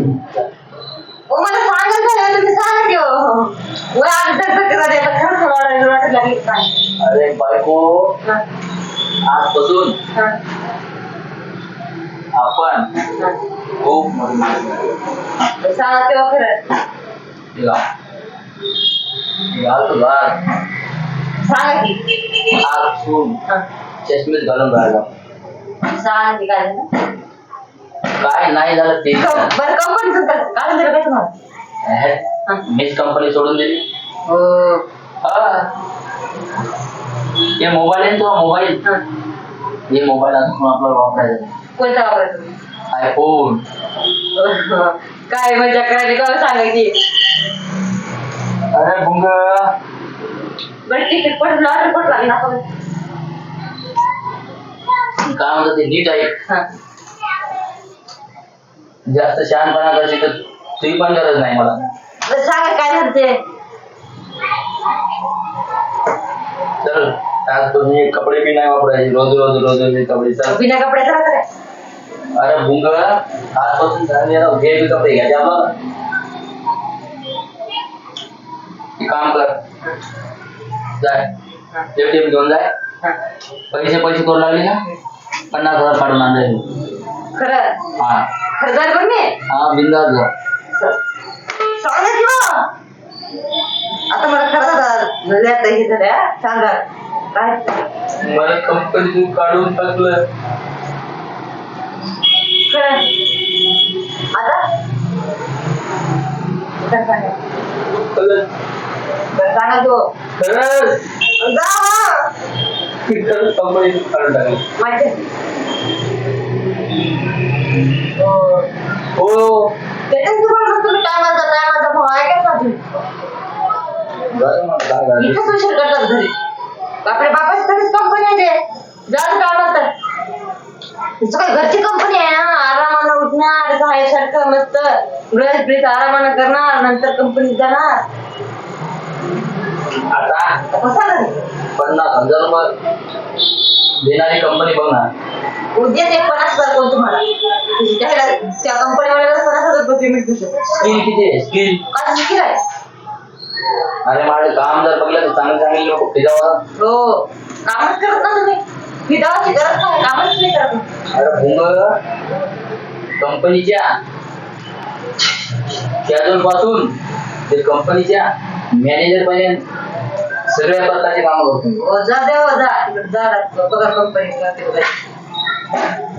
ओ मला सांगत झालं तुम्ही सांगा की. आज धक धक करत आहे, खरंच वाटायला वाटायला लागली काय अरे बायको आजपासून आपण खूप. सांगा तेव्हा खरं तुला सांगा की आजपासून चष्मेच घालून राहिला सांगा की काय झालं काय नाही झालं ते. कं- बरं तर काय दिलं काय तुम्हाला? हा. मीच कंपनी सोडून दिली. हो. हा. हे मोबाईल आहे ना तो मोबाईल हा. हे मोबाईल आता आपल्याला वापरायचा कोणता वापरायचा? आयफोन काय मजा करायची का सांगायची? अरे बुंग बरं तिकीट पडलं ऑर्डर पडला आपण. काय म्हणतात ते? नीट आहे हा. जास्त शहाणपणा करशील तर तुझी पण गरज नाही मला. बरं सांगा काय झालं ते चल आज तुम्ही कपडे बी नाही वापरायचे. रोज रोज रोज रोज हे कपडे. चल. बिना कपड्याचं राहतं काय अरे आजपासून ना हे बी कपडे घ्यायचे आपल्याला एक काम कर. जाय. एटीएम घेऊन जाय. हा. पैसे पैसे करू लागले ना पन्नास हज़ार काढून आणले खरं? हा. झालं पण मी? हा बिंदास जा. सांगा की. आता मला खरं झालं. आता हे झालं. सांगा. काय? मला कंपनीतून काढून टाकलं. खरं. आता? खरं सांगा. तू. खरंच जा माहिती हो. त्याच्यात तुम्हाला मग तुम्ही काय म्हणता काय म्हणता भाऊ ऐकत ना तुम्ही बरं मग काय झालं? इथंच उशीर करतात घरी. आपल्या बापाची तरीच कंपनी आहे ते. काय म्हणतात तुझं काय घरची कंपनी आहे ना आरामानं उठणार खायसारखं मस्त. ब्रश ब्रिश आरामानं करणार नंतर कंपनीत जाणार. आता? कसा पन्नास हजार रुपये देणारी कंपनी बघणार. उद्या ते पन्नास हजार कोण तुम्हाला. त्याला त्या कंपनीवाल्याला पन्नास हजार रुपये पेमेंट शकतो स्किल किती आहे? स्किल का शिकिर आहे? अरे माझं काम जर बघलं तर चांगले चांगले लोक फिजावं हो. कामच करत ना तुम्ही. विधावाची गरज काय? कामच नाही करत. अरे भुंग. कंपनीच्या. कॅजुअलपासून ते कंपनीच्या मॅनेजर पर्यंत सगळ्या प्रकारचे काम करतो हो जा दे हो जा. जा बघा कंपनी Thank you.